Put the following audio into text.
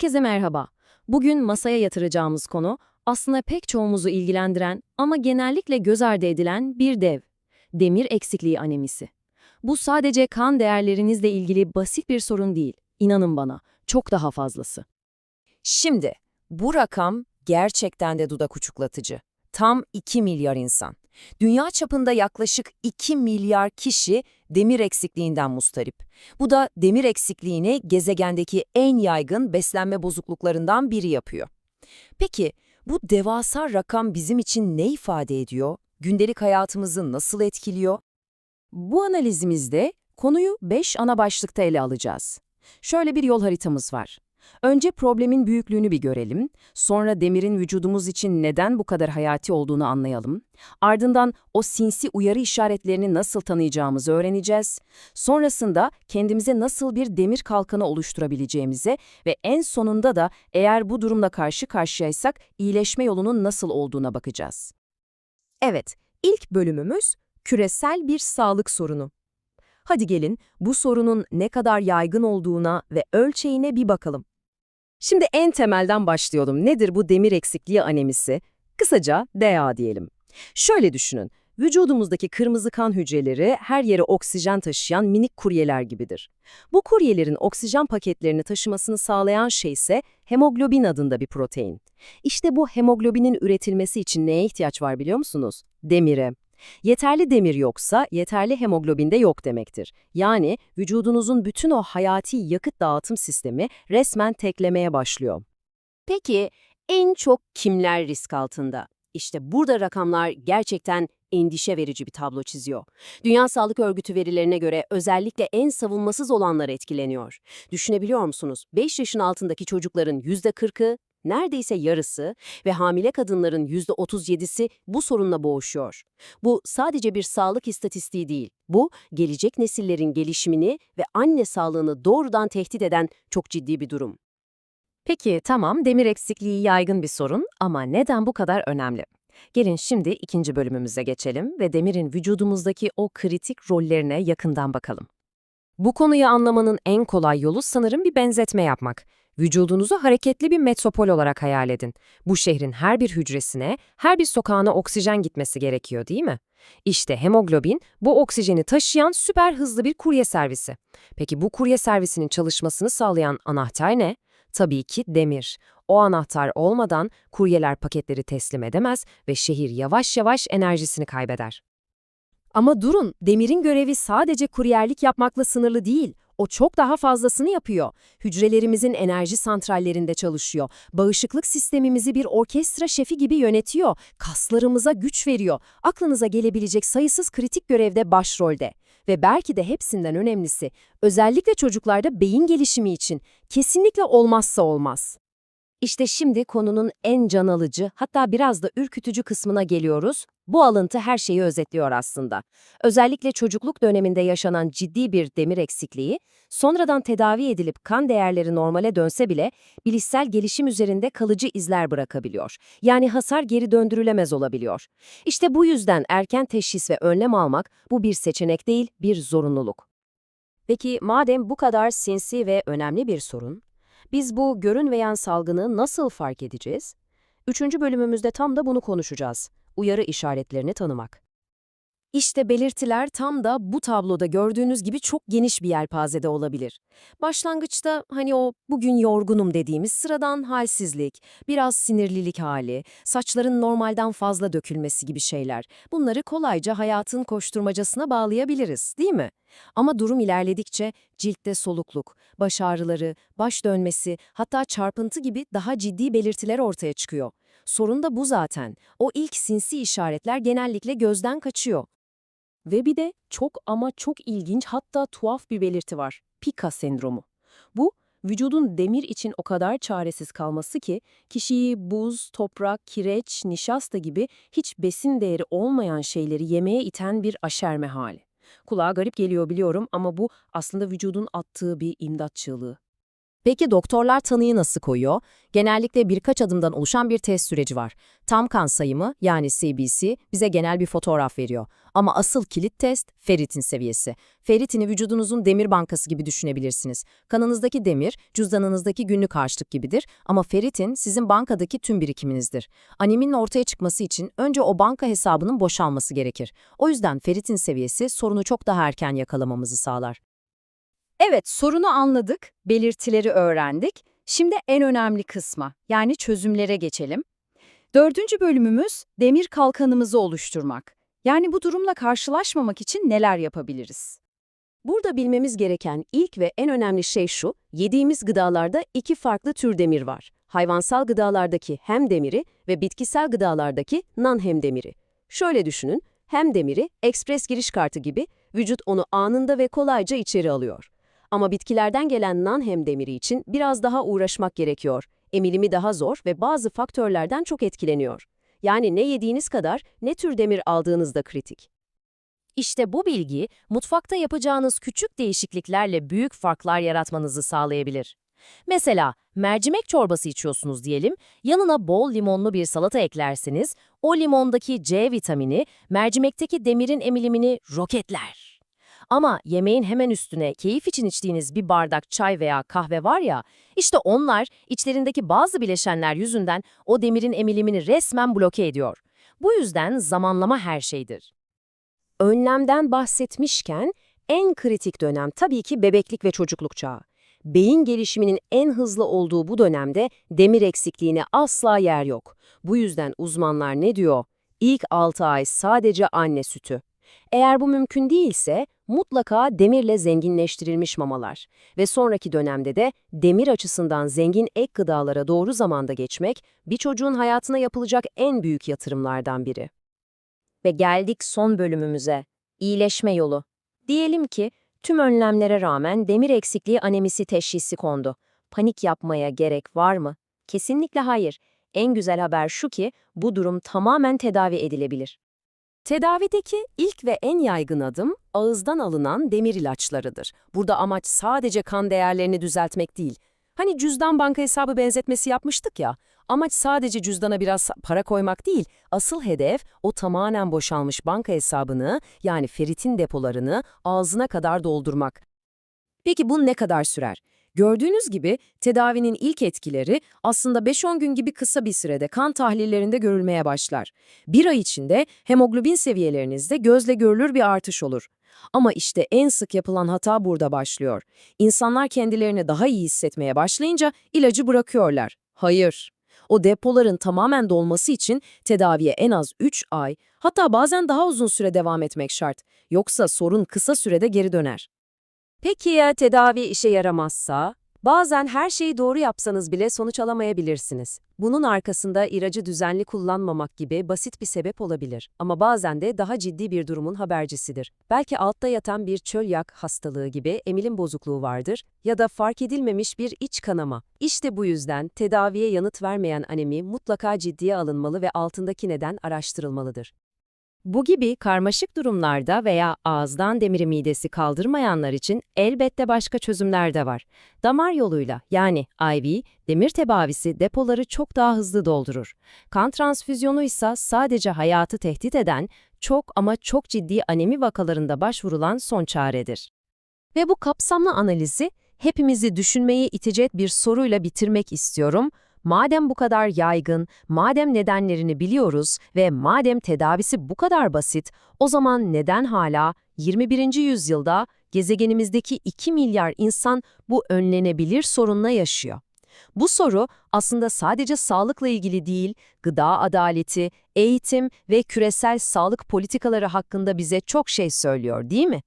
Herkese merhaba. Bugün masaya yatıracağımız konu aslında pek çoğumuzu ilgilendiren ama genellikle göz ardı edilen bir dev. Demir eksikliği anemisi. Bu sadece kan değerlerinizle ilgili basit bir sorun değil. İnanın bana, çok daha fazlası. Şimdi bu rakam gerçekten de dudak uçuklatıcı. Tam 2 milyar insan. Dünya çapında yaklaşık 2 milyar kişi demir eksikliğinden mustarip. Bu da demir eksikliğini gezegendeki en yaygın beslenme bozukluklarından biri yapıyor. Peki bu devasa rakam bizim için ne ifade ediyor? Gündelik hayatımızı nasıl etkiliyor? Bu analizimizde konuyu 5 ana başlıkta ele alacağız. Şöyle bir yol haritamız var. Önce problemin büyüklüğünü bir görelim, sonra demirin vücudumuz için neden bu kadar hayati olduğunu anlayalım, ardından o sinsi uyarı işaretlerini nasıl tanıyacağımızı öğreneceğiz, sonrasında kendimize nasıl bir demir kalkanı oluşturabileceğimize ve en sonunda da eğer bu durumla karşı karşıyaysak iyileşme yolunun nasıl olduğuna bakacağız. Evet, ilk bölümümüz küresel bir sağlık sorunu. Hadi gelin bu sorunun ne kadar yaygın olduğuna ve ölçeğine bir bakalım. Şimdi en temelden başlayalım. Nedir bu demir eksikliği anemisi? Kısaca DA diyelim. Şöyle düşünün. Vücudumuzdaki kırmızı kan hücreleri her yere oksijen taşıyan minik kuryeler gibidir. Bu kuryelerin oksijen paketlerini taşımasını sağlayan şey ise hemoglobin adında bir protein. İşte bu hemoglobinin üretilmesi için neye ihtiyaç var biliyor musunuz? Demire. Yeterli demir yoksa yeterli hemoglobin de yok demektir. Yani vücudunuzun bütün o hayati yakıt dağıtım sistemi resmen teklemeye başlıyor. Peki en çok kimler risk altında? İşte burada rakamlar gerçekten endişe verici bir tablo çiziyor. Dünya Sağlık Örgütü verilerine göre özellikle en savunmasız olanlar etkileniyor. Düşünebiliyor musunuz? 5 yaşın altındaki çocukların %40'ı, neredeyse yarısı ve hamile kadınların %37'si bu sorunla boğuşuyor. Bu sadece bir sağlık istatistiği değil. Bu, gelecek nesillerin gelişimini ve anne sağlığını doğrudan tehdit eden çok ciddi bir durum. Peki tamam demir eksikliği yaygın bir sorun ama neden bu kadar önemli? Gelin şimdi ikinci bölümümüze geçelim ve demirin vücudumuzdaki o kritik rollerine yakından bakalım. Bu konuyu anlamanın en kolay yolu sanırım bir benzetme yapmak. Vücudunuzu hareketli bir metropol olarak hayal edin. Bu şehrin her bir hücresine, her bir sokağına oksijen gitmesi gerekiyor değil mi? İşte hemoglobin bu oksijeni taşıyan süper hızlı bir kurye servisi. Peki bu kurye servisinin çalışmasını sağlayan anahtar ne? Tabii ki demir. O anahtar olmadan kuryeler paketleri teslim edemez ve şehir yavaş yavaş enerjisini kaybeder. Ama durun, demirin görevi sadece kuryerlik yapmakla sınırlı değil. O çok daha fazlasını yapıyor. Hücrelerimizin enerji santrallerinde çalışıyor. Bağışıklık sistemimizi bir orkestra şefi gibi yönetiyor. Kaslarımıza güç veriyor. Aklınıza gelebilecek sayısız kritik görevde başrolde. Ve belki de hepsinden önemlisi, özellikle çocuklarda beyin gelişimi için kesinlikle olmazsa olmaz. İşte şimdi konunun en can alıcı, hatta biraz da ürkütücü kısmına geliyoruz. Bu alıntı her şeyi özetliyor aslında. Özellikle çocukluk döneminde yaşanan ciddi bir demir eksikliği, sonradan tedavi edilip kan değerleri normale dönse bile bilişsel gelişim üzerinde kalıcı izler bırakabiliyor. Yani hasar geri döndürülemez olabiliyor. İşte bu yüzden erken teşhis ve önlem almak bu bir seçenek değil, bir zorunluluk. Peki madem bu kadar sinsi ve önemli bir sorun, biz bu görünmeyen salgını nasıl fark edeceğiz? Üçüncü bölümümüzde tam da bunu konuşacağız. Uyarı işaretlerini tanımak. İşte belirtiler tam da bu tabloda gördüğünüz gibi çok geniş bir yelpazede olabilir. Başlangıçta hani o bugün yorgunum dediğimiz sıradan halsizlik, biraz sinirlilik hali, saçların normalden fazla dökülmesi gibi şeyler. Bunları kolayca hayatın koşturmacasına bağlayabiliriz, değil mi? Ama durum ilerledikçe ciltte solukluk, baş ağrıları, baş dönmesi, hatta çarpıntı gibi daha ciddi belirtiler ortaya çıkıyor. Sorun da bu zaten. O ilk sinsi işaretler genellikle gözden kaçıyor. Ve bir de çok ama çok ilginç hatta tuhaf bir belirti var. Pika sendromu. Bu, vücudun demir için o kadar çaresiz kalması ki kişiyi buz, toprak, kireç, nişasta gibi hiç besin değeri olmayan şeyleri yemeye iten bir aşerme hali. Kulağa garip geliyor biliyorum ama bu aslında vücudun attığı bir imdat çığlığı. Peki doktorlar tanıyı nasıl koyuyor? Genellikle birkaç adımdan oluşan bir test süreci var. Tam kan sayımı yani CBC bize genel bir fotoğraf veriyor. Ama asıl kilit test ferritin seviyesi. Ferritini vücudunuzun demir bankası gibi düşünebilirsiniz. Kanınızdaki demir cüzdanınızdaki günlük harçlık gibidir ama ferritin sizin bankadaki tüm birikiminizdir. Aneminin ortaya çıkması için önce o banka hesabının boşalması gerekir. O yüzden ferritin seviyesi sorunu çok daha erken yakalamamızı sağlar. Evet, sorunu anladık, belirtileri öğrendik. Şimdi en önemli kısma, yani çözümlere geçelim. Dördüncü bölümümüz demir kalkanımızı oluşturmak. Yani bu durumla karşılaşmamak için neler yapabiliriz? Burada bilmemiz gereken ilk ve en önemli şey şu, yediğimiz gıdalarda iki farklı tür demir var. Hayvansal gıdalardaki hem demiri ve bitkisel gıdalardaki non-hem demiri. Şöyle düşünün, hem demiri, ekspres giriş kartı gibi vücut onu anında ve kolayca içeri alıyor. Ama bitkilerden gelen non-hem demiri için biraz daha uğraşmak gerekiyor. Emilimi daha zor ve bazı faktörlerden çok etkileniyor. Yani ne yediğiniz kadar ne tür demir aldığınız da kritik. İşte bu bilgi, mutfakta yapacağınız küçük değişikliklerle büyük farklar yaratmanızı sağlayabilir. Mesela mercimek çorbası içiyorsunuz diyelim, yanına bol limonlu bir salata eklerseniz, o limondaki C vitamini mercimekteki demirin emilimini roketler. Ama yemeğin hemen üstüne keyif için içtiğiniz bir bardak çay veya kahve var ya, işte onlar içlerindeki bazı bileşenler yüzünden o demirin emilimini resmen bloke ediyor. Bu yüzden zamanlama her şeydir. Önlemden bahsetmişken en kritik dönem tabii ki bebeklik ve çocukluk çağı. Beyin gelişiminin en hızlı olduğu bu dönemde demir eksikliğine asla yer yok. Bu yüzden uzmanlar ne diyor? İlk 6 ay sadece anne sütü. Eğer bu mümkün değilse mutlaka demirle zenginleştirilmiş mamalar ve sonraki dönemde de demir açısından zengin ek gıdalara doğru zamanda geçmek bir çocuğun hayatına yapılacak en büyük yatırımlardan biri. Ve geldik son bölümümüze. İyileşme yolu. Diyelim ki tüm önlemlere rağmen demir eksikliği anemisi teşhisi kondu. Panik yapmaya gerek var mı? Kesinlikle hayır. En güzel haber şu ki bu durum tamamen tedavi edilebilir. Tedavideki ilk ve en yaygın adım ağızdan alınan demir ilaçlarıdır. Burada amaç sadece kan değerlerini düzeltmek değil. Hani cüzdan banka hesabı benzetmesi yapmıştık ya, amaç sadece cüzdana biraz para koymak değil, asıl hedef o tamamen boşalmış banka hesabını yani feritin depolarını ağzına kadar doldurmak. Peki bu ne kadar sürer? Gördüğünüz gibi tedavinin ilk etkileri aslında 5-10 gün gibi kısa bir sürede kan tahlillerinde görülmeye başlar. Bir ay içinde hemoglobin seviyelerinizde gözle görülür bir artış olur. Ama işte en sık yapılan hata burada başlıyor. İnsanlar kendilerini daha iyi hissetmeye başlayınca ilacı bırakıyorlar. Hayır. O depoların tamamen dolması için tedaviye en az 3 ay, hatta bazen daha uzun süre devam etmek şart. Yoksa sorun kısa sürede geri döner. Peki ya tedavi işe yaramazsa? Bazen her şeyi doğru yapsanız bile sonuç alamayabilirsiniz. Bunun arkasında ilacı düzenli kullanmamak gibi basit bir sebep olabilir. Ama bazen de daha ciddi bir durumun habercisidir. Belki altta yatan bir çölyak hastalığı gibi emilim bozukluğu vardır ya da fark edilmemiş bir iç kanama. İşte bu yüzden tedaviye yanıt vermeyen anemi mutlaka ciddiye alınmalı ve altındaki neden araştırılmalıdır. Bu gibi karmaşık durumlarda veya ağızdan demiri midesi kaldırmayanlar için elbette başka çözümler de var. Damar yoluyla yani IV, demir tedavisi depoları çok daha hızlı doldurur. Kan transfüzyonu ise sadece hayatı tehdit eden, çok ama çok ciddi anemi vakalarında başvurulan son çaredir. Ve bu kapsamlı analizi hepimizi düşünmeye itecek bir soruyla bitirmek istiyorum. Madem bu kadar yaygın, madem nedenlerini biliyoruz ve madem tedavisi bu kadar basit, o zaman neden hala 21. yüzyılda gezegenimizdeki 2 milyar insan bu önlenebilir sorunla yaşıyor? Bu soru aslında sadece sağlıkla ilgili değil, gıda adaleti, eğitim ve küresel sağlık politikaları hakkında bize çok şey söylüyor, değil mi?